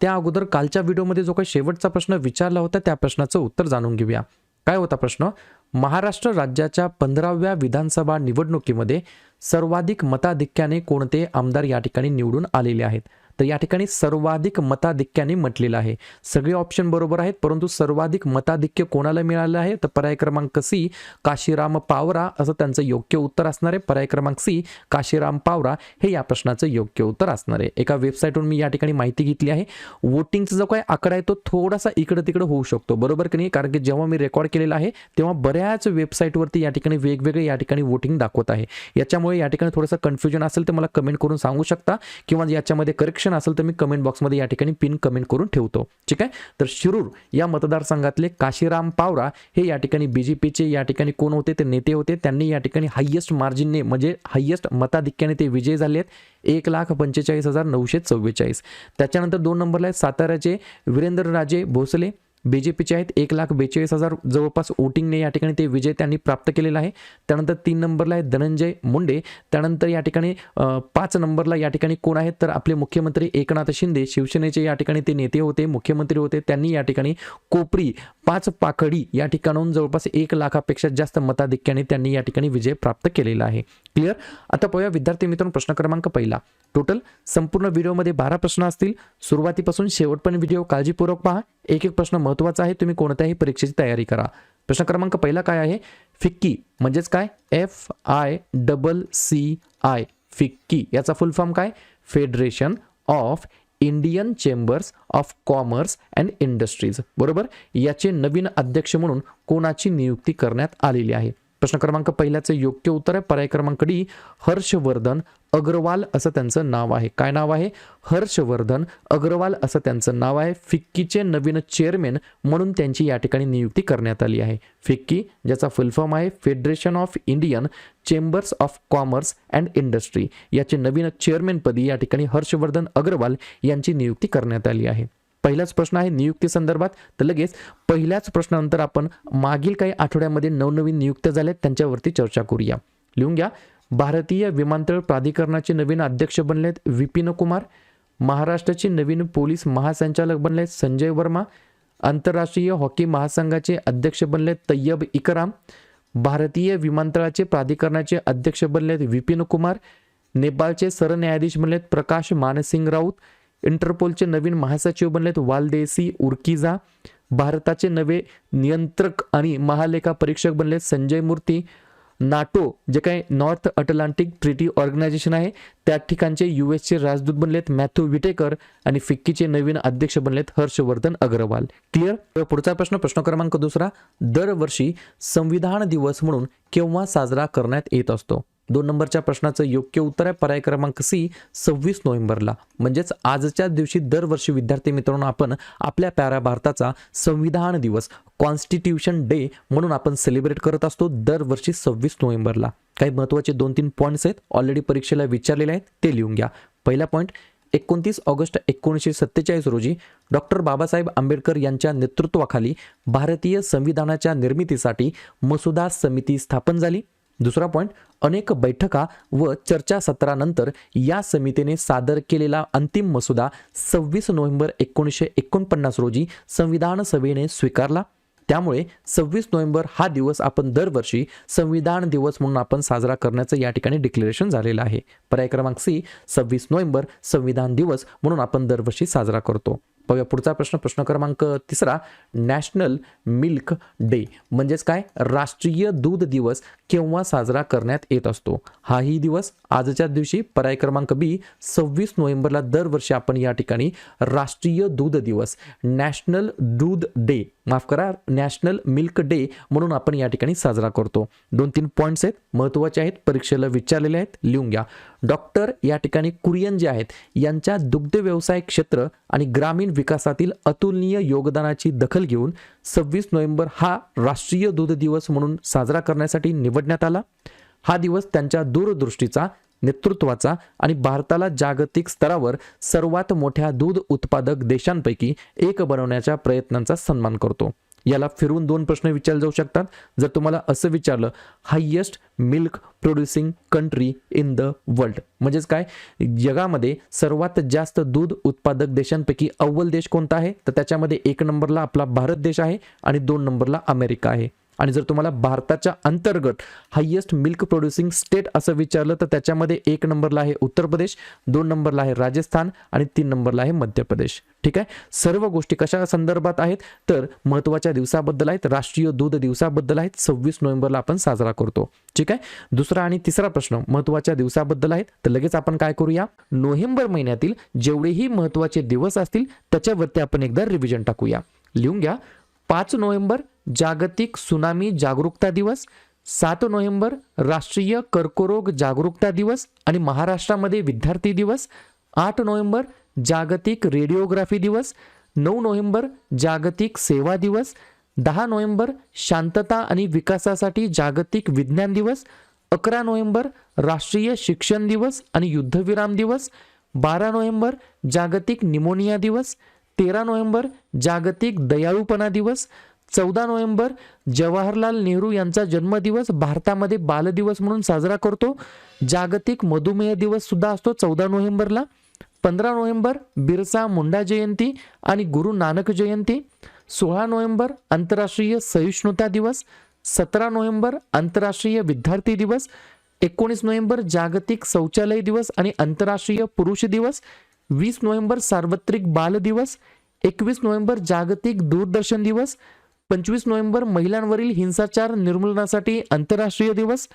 त्या अगोदर कालच्या व्हिडिओमध्ये जो काही शेवटचा प्रश्न विचारला होता त्या प्रश्नाचं उत्तर जाणून घेऊया. काय होता प्रश्न? महाराष्ट्र राज्याच्या पंधराव्या विधानसभा निवडणुकीमध्ये सर्वाधिक मताधिक्याने कोणते आमदार या ठिकाणी निवडून आलेले आहेत? तर या ठिकाणी सर्वाधिक मताधिक्याने म्हटलेलं आहे. सगळे ऑप्शन बरोबर आहेत परंतु सर्वाधिक मताधिक्य कोणाला मिळालं आहे? तर पर्याय क्रमांक सी काशीराम पावरा असं त्यांचं योग्य उत्तर असणार आहे. पर्याय क्रमांक सी काशीराम पावरा हे या प्रश्नाचं योग्य उत्तर असणार आहे. एका वेबसाईटवरून मी या ठिकाणी माहिती घेतली आहे. वोटिंगचा जो काय आकडा आहे तो थोडासा इकडं तिकडं होऊ शकतो. बरोबर की नाही? कारण की जेव्हा मी रेकॉर्ड केलेला आहे तेव्हा बऱ्याच वेबसाईटवरती या ठिकाणी वेगवेगळे या ठिकाणी वोटिंग दाखवत आहे. याच्यामुळे या ठिकाणी थोडंसं कन्फ्युजन असेल तर मला कमेंट करून सांगू शकता किंवा याच्यामध्ये करेक्शन असेल तर मी कमेंट बॉक्समध्ये या ठिकाणी पिन कमेंट करून ठेवतो. ठीक आहे? तर शिरूर या मतदारसंघातले काशीराम पावरा हे या ठिकाणी बी जे पीचे या ठिकाणी कोण होते? ते नेते होते. त्यांनी या ठिकाणी हायेस्ट मार्जिनने म्हणजे हायेस्ट मताधिक्याने ते विजयी झाले आहेत एक लाख पंचेचाळीस हजार नऊशे चव्वेचाळीस. त्याच्यानंतर दोन नंबरला आहेत साताऱ्याचे वीरेंद्रराजे भोसले बी जे पीचे आहेत एक लाख बेचाळीस हजार जवळपास वोटिंगने या ठिकाणी ते विजय त्यांनी प्राप्त केलेला आहे. त्यानंतर तीन नंबरला आहे धनंजय मुंडे. त्यानंतर या ठिकाणी पाच नंबरला या ठिकाणी कोण आहेत? तर आपले मुख्यमंत्री एकनाथ शिंदे. शिवसेनेचे या ठिकाणी ते नेते होते मुख्यमंत्री होते. त्यांनी या ठिकाणी कोपरी पाच पाकडी या ठिकाणाहून जवळपास एक लाखापेक्षा जास्त मताधिक्याने त्यांनी या ठिकाणी विजय प्राप्त केलेला आहे. क्लिअर आता पाहूया विद्यार्थी मित्रांनो प्रश्न क्रमांक पहिला. टोटल संपूर्ण व्हिडिओमध्ये बारा प्रश्न असतील. सुरुवातीपासून शेवटपर्यंत व्हिडिओ काळजीपूर्वक पहा. एक एक प्रश्न महत्त्वाचा आहे तुम्ही कोणत्याही परीक्षेची तयारी करा. प्रश्न क्रमांक पहिला काय आहे? फिक्की. म्हणजेच काय? F I double C I FICCI. याचा फुल फॉर्म काय? Federation of Indian chambers of commerce and industries बरोबर? याचे नवीन अध्यक्ष म्हणून कोणाची नियुक्ती करण्यात आलेली आहे? प्रश्न क्रमांक पहिल्याचं योग्य उत्तर आहे. पर्याय क्रमांक डी हर्षवर्धन अग्रवाल असं त्यांचं नाव आहे. काय नाव आहे? हर्षवर्धन अग्रवाल असं त्यांचं नाव आहे. फिक्कीचे नवीन चेअरमॅन म्हणून त्यांची या ठिकाणी नियुक्ती करण्यात आली आहे. फिक्की ज्याचा फुल फॉर्म आहे federation of Indian chambers of commerce and industry. याचे नवीन चेअरमॅनपदी या ठिकाणी हर्षवर्धन अग्रवाल यांची नियुक्ती करण्यात आली आहे. पहिलाच प्रश्न आहे नियुक्ती संदर्भात. तर लगेच पहिल्याच प्रश्नानंतर आपण मागील काही आठवड्यामध्ये नवनवीन नियुक्त्या झाल्यात त्यांच्यावरती चर्चा करूया. लिहून घ्या. भारतीय विमानतळ प्राधिकरणाचे नवीन अध्यक्ष बनलेत विपिन कुमार. महाराष्ट्राचे नवीन पोलीस महासंचालक बनलेत संजय वर्मा. आंतरराष्ट्रीय हॉकी महासंघाचे अध्यक्ष बनलेत तय्यब इकराम. भारतीय विमानतळाचे प्राधिकरणाचे अध्यक्ष बनलेत विपिन कुमार. नेपाळचे सरन्यायाधीश बनलेत प्रकाश मानसिंग राऊत. इंटरपोलचे नवीन महासचिव बनलेत वालदेसी उर्किजा. भारताचे नवे नियंत्रक आणि महालेखा परीक्षक बनलेत संजय मूर्ती. नाटो जे काही नॉर्थ अटलांटिक ट्रिटी ऑर्गनायझेशन आहे त्या ठिकाणचे यू एसचे राजदूत बनलेत मॅथ्यू विटेकर आणि फिक्कीचे नवीन अध्यक्ष बनलेत हर्षवर्धन अग्रवाल. क्लिअर पुढचा प्रश्न प्रश्न क्रमांक दुसरा. दरवर्षी संविधान दिवस म्हणून केव्हा साजरा करण्यात येत असतो? दोन नंबरच्या प्रश्नाचं योग्य उत्तर आहे. पर्याय क्रमांक सी सव्वीस नोव्हेंबरला. म्हणजेच आजच्या दिवशी दरवर्षी विद्यार्थी मित्रांनो आपण आपल्या प्यारा भारताचा संविधान दिवस कॉन्स्टिट्यूशन डे म्हणून आपण सेलिब्रेट करत असतो दरवर्षी सव्वीस नोव्हेंबरला. काही महत्त्वाचे दोन तीन पॉईंट्स आहेत. ऑलरेडी परीक्षेला विचारलेले आहेत ते लिहून घ्या. पहिला पॉईंट एकोणतीस ऑगस्ट एकोणीसशे सत्तेचाळीस रोजी डॉक्टर बाबासाहेब आंबेडकर यांच्या नेतृत्वाखाली भारतीय संविधानाच्या निर्मितीसाठी मसुदा समिती स्थापन झाली. दुसरा पॉईंट अनेक बैठका व चर्चासत्रानंतर या समितीने सादर केलेला अंतिम मसुदा सव्वीस नोव्हेंबर एकोणीसशे एकोणपन्नास रोजी संविधान सभेने स्वीकारला. त्यामुळे सव्वीस नोव्हेंबर हा दिवस आपण दरवर्षी संविधान दिवस म्हणून आपण साजरा करण्याचं या ठिकाणी डिक्लेरेशन झालेलं आहे. पर्याय क्रमांक सी सव्वीस नोव्हेंबर संविधान दिवस म्हणून आपण दरवर्षी साजरा करतो. पाहूया पुढचा प्रश्न प्रश्न क्रमांक तिसरा नॅशनल मिल्क डे म्हणजेच काय? राष्ट्रीय दूध दिवस केव्हा साजरा करण्यात येत असतो? हाही दिवस आजच्या दिवशी पर्याय क्रमांक बी सव्वीस नोव्हेंबरला दरवर्षी आपण या ठिकाणी राष्ट्रीय दूध दिवस नॅशनल दूध डे माफ करा नॅशनल मिल्क डे म्हणून आपण या ठिकाणी साजरा करतो. दोन तीन पॉईंट्स आहेत महत्त्वाचे आहेत परीक्षेला विचारलेले आहेत लिहून घ्या. डॉक्टर या ठिकाणी कुरियन जे आहेत यांच्या दुग्ध व्यवसाय क्षेत्र आणि ग्रामीण विकासातील अतुलनीय योगदानाची दखल घेऊन सव्वीस नोव्हेंबर हा राष्ट्रीय दूध दिवस म्हणून साजरा करण्यासाठी निवडण्यात आला. हा दिवस त्यांच्या दूरदृष्टीचा नेतृत्वाचा आणि भारताला जागतिक स्तरावर सर्वात मोठ्या दूध उत्पादक देशांपैकी एक बनवण्याच्या प्रयत्नांचा सन्मान करतो. याला फिरून दोन प्रश्न विचारले जाऊ शकतात. जर तुम्हाला असं विचारलं highest milk producing country in the world म्हणजेच काय? जगामध्ये सर्वात जास्त दूध उत्पादक देशांपैकी अव्वल देश कोणता आहे? तर त्याच्यामध्ये एक नंबरला आपला भारत देश आहे आणि दोन नंबरला अमेरिका आहे. आणि जर तुम्हाला भारताच्या अंतर्गत हायेस्ट मिल्क प्रोड्युसिंग स्टेट असं विचारलं तर त्याच्यामध्ये एक नंबरला आहे उत्तर प्रदेश दोन नंबरला आहे राजस्थान आणि तीन नंबरला आहे मध्य प्रदेश. ठीक आहे? सर्व गोष्टी कशा संदर्भात आहेत? तर महत्त्वाच्या दिवसाबद्दल आहेत राष्ट्रीय दूध दिवसाबद्दल आहेत सव्वीस नोव्हेंबरला आपण साजरा करतो. ठीक आहे? दुसरा आणि तिसरा प्रश्न महत्त्वाच्या दिवसाबद्दल आहेत तर लगेच आपण काय करूया? नोव्हेंबर महिन्यातील जेवढेही महत्त्वाचे दिवस असतील त्याच्यावरती आपण एकदा रिव्हिजन टाकूया. लिहून घ्या पाच नोव्हेंबर जागतिक सुनामी जागरूकता दिवस सात नोव्हेंबर राष्ट्रीय कर्करोग जागरूकता दिवस आणि महाराष्ट्रामध्ये विद्यार्थी दिवस आठ नोव्हेंबर जागतिक रेडिओग्राफी दिवस नऊ नोव्हेंबर जागतिक सेवा दिवस दहा नोव्हेंबर शांतता आणि विकासासाठी जागतिक विज्ञान दिवस अकरा नोव्हेंबर राष्ट्रीय शिक्षण दिवस आणि युद्धविराम दिवस बारा नोव्हेंबर जागतिक निमोनिया दिवस तेरा नोव्हेंबर जागतिक दयाळूपणा दिवस चौदा नोव्हेंबर जवाहरलाल नेहरू यांचा जन्मदिवस भारतामध्ये बालदिवस म्हणून साजरा करतो. जागतिक मधुमेह दिवस सुद्धा असतो चौदा नोव्हेंबरला. पंधरा नोव्हेंबर बिरसा मुंडा जयंती आणि गुरु नानक जयंती. सोळा नोव्हेंबर आंतरराष्ट्रीय सहिष्णुता दिवस. सतरा नोव्हेंबर आंतरराष्ट्रीय विद्यार्थी दिवस. एकोणीस नोव्हेंबर जागतिक शौचालय दिवस आणि आंतरराष्ट्रीय पुरुष दिवस. वीस नोव्हेंबर सार्वत्रिक बाल दिवस. एकवीस नोव्हेंबर जागतिक दूरदर्शन दिवस. पंचवीस नोव्हेंबर महिलांवरील हिंसाचार निर्मूलनासाठी आंतरराष्ट्रीय दिवस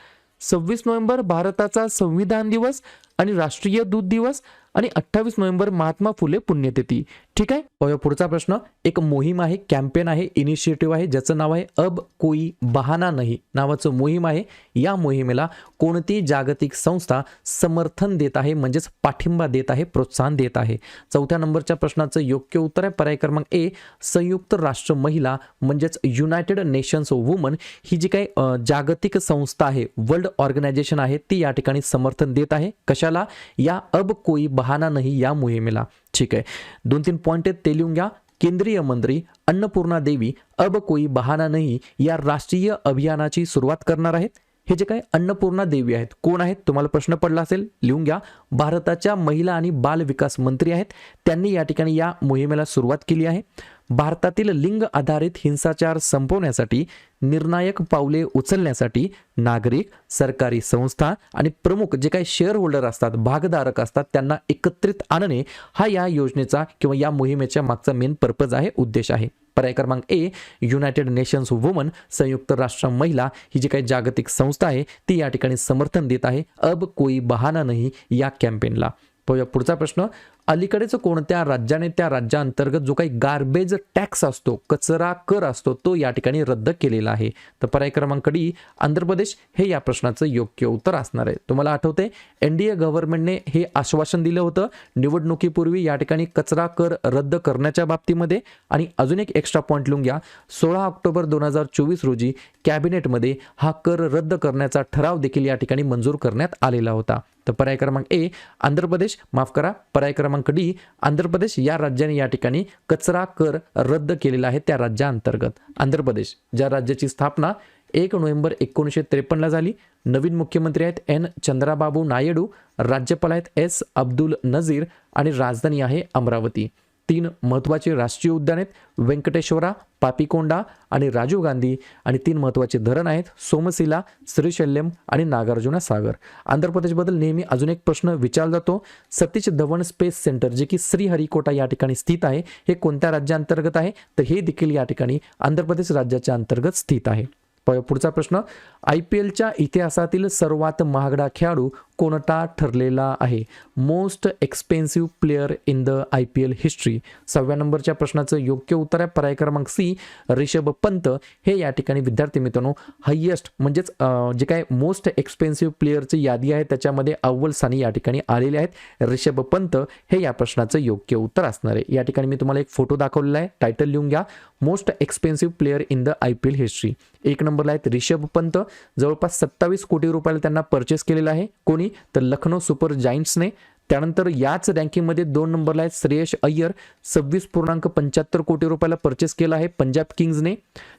सव्वीस नोव्हेंबर भारताचा संविधान दिवस आणि राष्ट्रीय दूध दिवस आणि अठ्ठावीस नोव्हेंबर महात्मा फुले पुण्यतिथी. ठीक आहे? पाहूया पुढचा प्रश्न. एक मोहीम आहे कॅम्पेन आहे इनिशिएटिव्ह आहे ज्याचं नाव आहे अब कोई बहाना नाही. नावाचं मोहीम आहे. या मोहिमेला कोणती जागतिक संस्था समर्थन देत आहे म्हणजेच पाठिंबा देत आहे प्रोत्साहन देत आहे. चौथ्या नंबरच्या प्रश्नाचं योग्य उत्तर आहे. पर्याय क्रमांक ए संयुक्त राष्ट्र महिला म्हणजेच युनायटेड नेशन्स वुमन. ही जी काही जागतिक संस्था आहे वर्ल्ड ऑर्गनायझेशन आहे ती या ठिकाणी समर्थन देत आहे. कशा कशाला या अब कोई बहाना नाही या मोहिमेला ठीक आहे. दोन तीन पॉईंट आहेत ते लिहून घ्या. केंद्रीय मंत्री अन्नपूर्णा देवी अब कोई बहाना नाही या राष्ट्रीय अभियानाची सुरुवात करणार आहेत. हे जे काय अन्नपूर्णा देवी आहेत कोण आहेत तुम्हाला प्रश्न पडला असेल लिहून घ्या. भारताच्या महिला आणि बाल विकास मंत्री आहेत. त्यांनी या ठिकाणी या मोहिमेला सुरुवात केली आहे. भारतातील लिंग आधारित हिंसाचार संपवण्यासाठी निर्णायक पावले उचलण्यासाठी नागरिक सरकारी संस्था आणि प्रमुख जे काही शेअर होल्डर असतात भागधारक असतात त्यांना एकत्रित आणणे हा या योजनेचा किंवा या मोहिमेच्या मागचा मेन पर्पज आहे उद्देश आहे. पर्याय क्रमांक ए युनायटेड नेशन्स वुमन संयुक्त राष्ट्र महिला ही जी काही जागतिक संस्था आहे ती या ठिकाणी समर्थन देत आहे. अब कोई बहाना नाही या कॅम्पेनला पुढचा प्रश्न. अलीकडेच कोणत्या राज्याने त्या राज्याअंतर्गत जो काही गार्बेज टॅक्स असतो कचरा कर असतो तो या ठिकाणी रद्द केलेला आहे. तर पर्याय क्रमांक डी आंध्र प्रदेश हे या प्रश्नाचं योग्य उत्तर असणार आहे. तुम्हाला आठवते एन डी ए गव्हर्नमेंटने हे आश्वासन दिलं होतं निवडणुकीपूर्वी या ठिकाणी कचरा कर रद्द करण्याच्या बाबतीमध्ये. आणि अजून एक एक्स्ट्रा पॉईंट लिहून घ्या. सोळा ऑक्टोबर दोन हजार चोवीस रोजी कॅबिनेटमध्ये हा कर रद्द करण्याचा ठराव देखील या ठिकाणी मंजूर करण्यात आलेला होता. तर पर्याय क्रमांक ए आंध्र प्रदेश माफ करा पर्याय क्रमांक डी आंध्र प्रदेश या राज्याने या ठिकाणी कचरा कर रद्द केलेला आहे त्या राज्याअंतर्गत. आंध्र प्रदेश ज्या राज्याची स्थापना एक नोव्हेंबर एकोणीसशे त्रेपन्नला झाली नवीन मुख्यमंत्री आहेत एन. चंद्राबाबू नायडू राज्यपाल आहेत एस. अब्दुल नझीर आणि राजधानी आहे अमरावती. तीन महत्त्वाचे राष्ट्रीय उद्यान आहेत. व्यंकटेश्वरा पापिकोंडा आणि राजीव गांधी आणि तीन महत्त्वाचे धरण आहेत. सोमशिला श्रीशल्यम आणि नागार्जुना सागर. आंध्र प्रदेशबद्दल नेहमी अजून एक प्रश्न विचारला जातो. सतीश धवन स्पेस सेंटर जे की श्रीहरिकोटा या ठिकाणी स्थित आहे हे कोणत्या राज्याअंतर्गत आहे? तर हे देखील या ठिकाणी आंध्र प्रदेश राज्याच्या अंतर्गत स्थित आहे. पुढचा प्रश्न आय पी एलच्या इतिहासातील सर्वात महागडा खेळाडू कोणता ठरलेला आहे? Most expensive player in the I P L history सहाव्या नंबरच्या प्रश्नाचं योग्य उत्तर आहे पर्याय क्रमांक सी रिषभ पंत. हे या ठिकाणी विद्यार्थी मित्रांनो हायेस्ट म्हणजेच जे काय मोस्ट एक्सपेन्सिव्ह प्लेअरची यादी आहे त्याच्यामध्ये अव्वल स्थानी या ठिकाणी आलेले आहेत. रिषभ पंत हे या प्रश्नाचं योग्य उत्तर असणार आहे. या ठिकाणी मी तुम्हाला एक फोटो दाखवलेला आहे. टायटल लिहून घ्या. Most expensive player in the I P L history एक नंबरला आहेत. रिषभ पंत जवळपास सत्तावीस कोटी रुपयाला त्यांना परचेस केलेला आहे. कोणी? तर लखनौ सुपर जायंट्सने त्यानंतर याच रँकिंगमध्ये दोन नंबरला आहेत श्रेयश अय्यर. सव्वीस पूर्णांक पंच्याहत्तर कोटी रुपयाला परचेस केला आहे पंजाब किंग्जने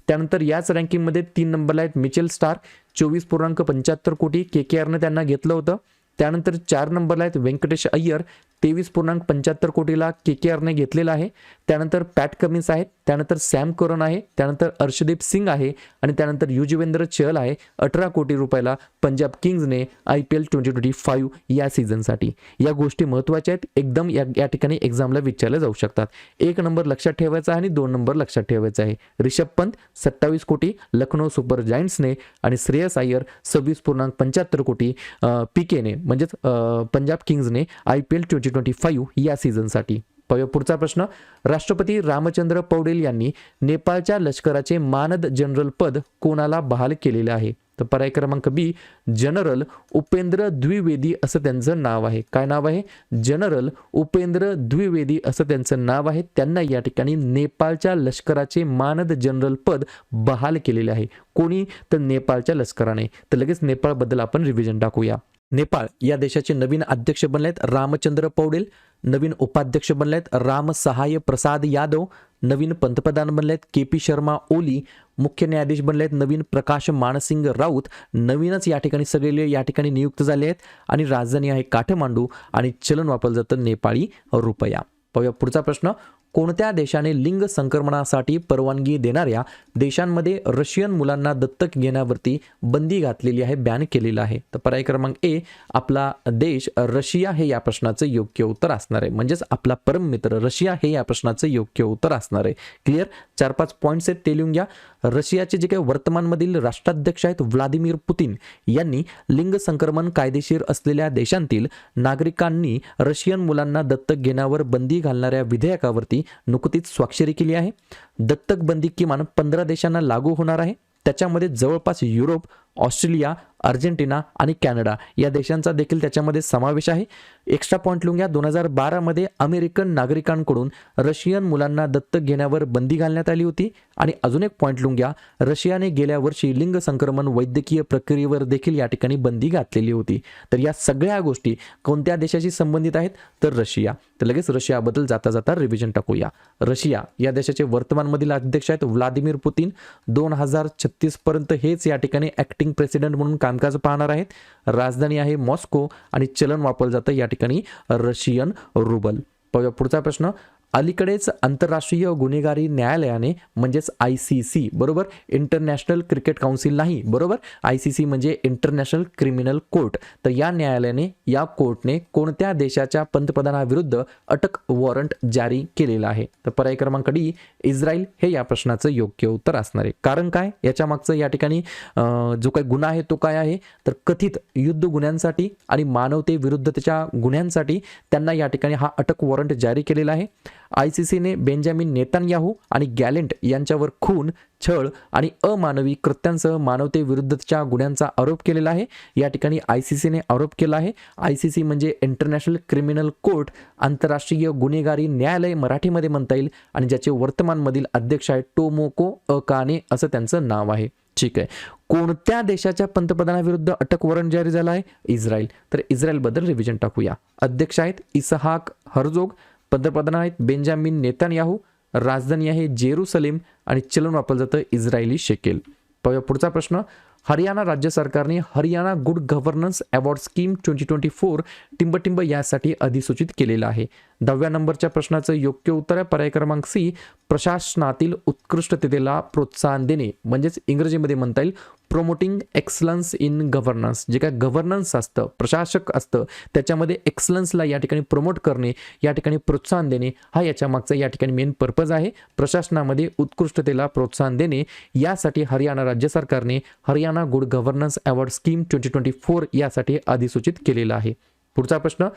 त्यानंतर याच रँकिंगमध्ये तीन नंबरला आहेत मिचेल स्टार. चोवीस पूर्णांक पंच्याहत्तर कोटी. के के आरनं त्यांना घेतलं होतं. त्यानंतर चार नंबरला आहेत व्यंकटेश अय्यर. तेवीस पूर्णांक पंच्याहत्तर कोटीला के के आरने घेतलेला आहे. त्यानंतर पॅट कमिन्स आहेत. त्यानंतर सॅम करन आहे. त्यानंतर अर्षदीप सिंग आहे आणि त्यानंतर युजवेंद्र चहल आहे. अठरा कोटी रुपयाला Punjab किंग्जने I P L twenty twenty five या सीझनसाठी. या गोष्टी महत्त्वाच्या आहेत. एकदम या या ठिकाणी एक्झामला विचारल्या जाऊ शकतात. एक नंबर लक्षात ठेवायचा आहे आणि दोन नंबर लक्षात ठेवायचा आहे. रिषभ पंत सत्तावीस कोटी. लखनौ सुपर जायंट्सने आणि श्रेयस अय्यर सव्वीस पूर्णांक पंच्याहत्तर कोटी पी केने म्हणजेच Punjab किंग्जने I P L twenty twenty five या सीझनसाठी. पाहूया पुढचा प्रश्न. राष्ट्रपती रामचंद्र पौडेल यांनी नेपाळच्या लष्कराचे मानद जनरल पद कोणाला बहाल केलेले आहे? तर पर्याय क्रमांक बी जनरल उपेंद्र द्विवेदी असं त्यांचं नाव आहे. काय नाव आहे? जनरल उपेंद्र द्विवेदी असं त्यांचं नाव आहे. त्यांना या ठिकाणी नेपाळच्या लष्कराचे मानद जनरल पद बहाल केलेले आहे. कोणी? तर नेपाळच्या लष्कराने. तर लगेच नेपाळबद्दल आपण रिव्हिजन टाकूया. नेपाळ या देशाचे नवीन अध्यक्ष बनले आहेत रामचंद्र पौडेल नवीन उपाध्यक्ष बनले आहेत राम सहाय प्रसाद यादव नवीन पंतप्रधान बनले आहेत के पी शर्मा ओली मुख्य न्यायाधीश बनले आहेत नवीन प्रकाश मानसिंग राऊत नवीनच या ठिकाणी सगळे या ठिकाणी नियुक्त झाले आहेत. आणि राजधानी आहे काठमांडू आणि चलन वापरलं जातं नेपाळी रुपया. पाहूया पुढचा प्रश्न. कोणत्या देशाने लिंग संक्रमणासाठी परवानगी देणाऱ्या देशांमध्ये रशियन मुलांना दत्तक घेण्यावरती बंदी घातलेली आहे बॅन केलेलं आहे? तर पर्याय क्रमांक ए आपला देश रशिया हे या प्रश्नाचं योग्य उत्तर असणार आहे. म्हणजेच आपला परम मित्र रशिया हे या प्रश्नाचं योग्य उत्तर असणार आहे. क्लिअर चार पाच पॉईंट्स आहेत ते लिहून घ्या. रशियाचे जे काही वर्तमानमधील राष्ट्राध्यक्ष आहेत व्लादिमीर पुतीन यांनी लिंग संक्रमण कायदेशीर असलेल्या देशांतील नागरिकांनी रशियन मुलांना दत्तक घेण्यावर बंदी घालणाऱ्या विधेयकावरती नुकतीच स्वाक्षरी केली आहे. दत्तक बंदी किमान पंधरा देशांना लागू होणार आहे. त्याच्यामध्ये जवळपास युरोप ऑस्ट्रेलिया अर्जेंटिना आणि कॅनडा या देशांचा देखील त्याच्यामध्ये समावेश आहे. एक्स्ट्रा पॉईंट लिहून घ्या. दोन हजार बारामध्ये अमेरिकन नागरिकांकडून रशियन मुलांना दत्तक घेण्यावर बंदी घालण्यात आली होती. आणि अजून एक पॉईंट लिहून घ्या. रशियाने गेल्या वर्षी लिंग संक्रमण वैद्यकीय प्रक्रियेवर देखील या ठिकाणी बंदी घातलेली होती. तर या सगळ्या गोष्टी कोणत्या देशाशी संबंधित आहेत? तर रशिया. तर लगेच रशियाबद्दल जाता जाता रिव्हिजन टाकूया. रशिया या देशाचे वर्तमानमधील अध्यक्ष आहेत व्लादिमीर पुतीन. दोन हजार छत्तीसपर्यंत हेच या ठिकाणी ऍक्टिंग प्रेसिडेंट म्हणून कामकाज पाहणार आहेत. राजधानी आहे मॉस्को आणि चलन वापरलं जातं या ठिकाणी रशियन रुबल. पुढचा प्रश्न. अलीकडेच आंतरराष्ट्रीय गुन्हेगारी न्यायालयाने म्हणजेच आय सी सी बरोबर? इंटरनॅशनल क्रिकेट काउन्सिल नाही बरोबर? आय सी सी म्हणजे इंटरनॅशनल क्रिमिनल कोर्ट. तर या न्यायालयाने या कोर्टने कोणत्या देशाच्या पंतप्रधानाविरुद्ध अटक वॉरंट जारी केलेला आहे? तर पर्याय क्रमांक डी इस्रायल हे या प्रश्नाचं योग्य उत्तर असणार आहे. कारण काय? याच्या मागचं या ठिकाणी जो काही गुन्हा आहे तो काय आहे? तर कथित युद्ध गुन्ह्यांसाठी आणि मानवतेविरुद्धतेच्या गुन्ह्यांसाठी त्यांना या ठिकाणी हा अटक वॉरंट जारी केलेला आहे. आय सी सीने बेंजामिन नेतान्याहू आणि गॅलेंट यांच्यावर खून छळ आणि अमानवी कृत्यांसह मानवतेविरुद्धच्या गुन्ह्यांचा आरोप केलेला आहे. या ठिकाणी आय सी सीने आरोप केला आहे. आय सी सी म्हणजे इंटरनॅशनल क्रिमिनल कोर्ट आंतरराष्ट्रीय गुन्हेगारी न्यायालय मराठीमध्ये म्हणता येईल आणि ज्याचे वर्तमानमधील अध्यक्ष आहे टोमोको अकाने असं त्यांचं नाव आहे. ठीक आहे. कोणत्या देशाच्या पंतप्रधानाविरुद्ध अटक वॉरंट जारी झाला आहे? इस्रायल. तर इस्रायलबद्दल रिव्हिजन टाकूया. अध्यक्ष आहेत इसहाक हरजोग पंतप्रधान आहेत बेंजामिन नेतान्याहू राजधानी आहे जेरुसलेम आणि चलन वापरलं जातं इस्रायली शेकेल. पाहूया पुढचा प्रश्न. हरियाणा राज्य सरकारने Haryana good governance award scheme twenty twenty four टिंबटिंब यासाठी अधिसूचित केलेलं आहे. दहाव्या नंबरच्या प्रश्नाचं योग्य उत्तर आहे. पर्याय क्रमांक सी प्रशासनातील उत्कृष्टतेला प्रोत्साहन देणे. म्हणजेच इंग्रजीमध्ये म्हणता येईल प्रोमोटिंग एक्सलन्स इन गव्हर्नन्स जे काय गव्हर्नन्स असतं प्रशासक असतं त्याच्यामध्ये एक्सलन्सला या ठिकाणी प्रमोट करणे या ठिकाणी प्रोत्साहन देणे हा याच्या मागचा या ठिकाणी मेन पर्पज आहे. प्रशासनामध्ये उत्कृष्टतेला प्रोत्साहन देणे यासाठी हरियाणा राज्य सरकारने Haryana good governance award scheme twenty twenty four यासाठी अधिसूचित केलेला आहे. पुढचा प्रश्न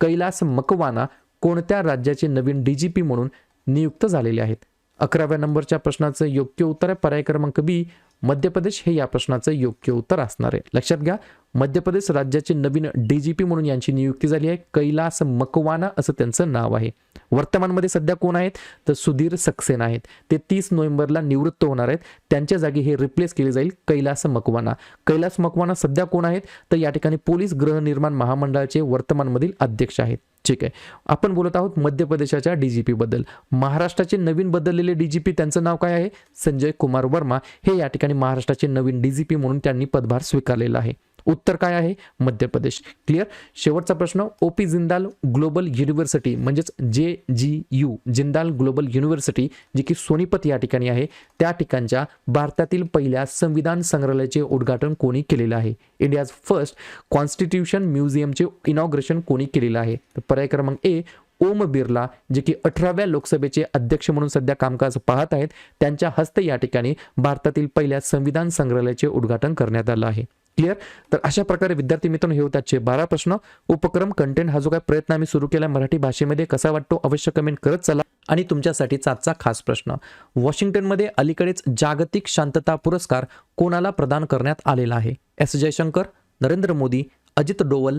कैलास मकवाना कोणत्या राज्याचे नवीन डीजीपी म्हणून नियुक्त झालेले आहेत? अकराव्या नंबरच्या प्रश्नाचं योग्य उत्तर आहे. पर्याय क्रमांक बी मध्य प्रदेश हे या प्रश्नाचं योग्य उत्तर असणार आहे. लक्षात घ्या मध्य प्रदेश राज्याचे नवीन डीजीपी म्हणून यांची नियुक्ती झाली आहे. कैलास मकवाना असं त्यांचं नाव आहे. वर्तमानमध्ये सध्या कोण आहेत? तर सुधीर सक्सेना आहेत. ते तीस नोव्हेंबरला निवृत्त होणार आहेत. त्यांच्या जागी हे रिप्लेस केले जाईल कैलास मकवाना. कैलास मकवाना सध्या कोण आहेत? तर या ठिकाणी पोलीस गृहनिर्माण महामंडळाचे वर्तमानमधील अध्यक्ष आहेत. ठीक आहे. आपण बोलत आहोत मध्य प्रदेशाच्या डीजीपी बद्दल. महाराष्ट्राचे नवीन बदललेले डीजीपी त्यांचं नाव काय आहे? संजय कुमार वर्मा. हे या ठिकाणी महाराष्ट्राचे नवीन डीजीपी म्हणून त्यांनी पदभार स्वीकारलेला आहे. उत्तर काय आहे? मध्य प्रदेश. क्लिअर शेवटचा प्रश्न ओपी जिंदाल ग्लोबल युनिव्हर्सिटी म्हणजेच J G U Jindal global university जी की सोनीपत या ठिकाणी आहे त्या ठिकाणच्या भारतातील पहिल्या संविधान संग्रहालयाचे उद्घाटन कोणी केलेलं आहे? इंडियाज फर्स्ट कॉन्स्टिट्यूशन म्युझियमचे इनॉग्रेशन कोणी केलेलं आहे? तर पर्याय क्रमांक ए ओम बिर्ला जे की अठराव्या लोकसभेचे अध्यक्ष म्हणून सध्या कामकाज पाहत आहेत त्यांच्या हस्ते या ठिकाणी भारतातील पहिल्या संविधान संग्रहालयाचे उद्घाटन करण्यात आलं आहे. क्लिअर तर अशा प्रकारे विद्यार्थी मित्रांनो हे होत्याचे बारा प्रश्न. उपक्रम कंटेंट हा जो काय प्रयत्न आम्ही सुरू केला मराठी भाषेमध्ये कसा वाटतो अवश्य कमेंट करत चला. आणि तुमच्यासाठी आजचा खास प्रश्न. वॉशिंग्टनमध्ये अलीकडेच जागतिक शांतता पुरस्कार कोणाला प्रदान करण्यात आलेला आहे? एस. जयशंकर नरेंद्र मोदी अजित डोवल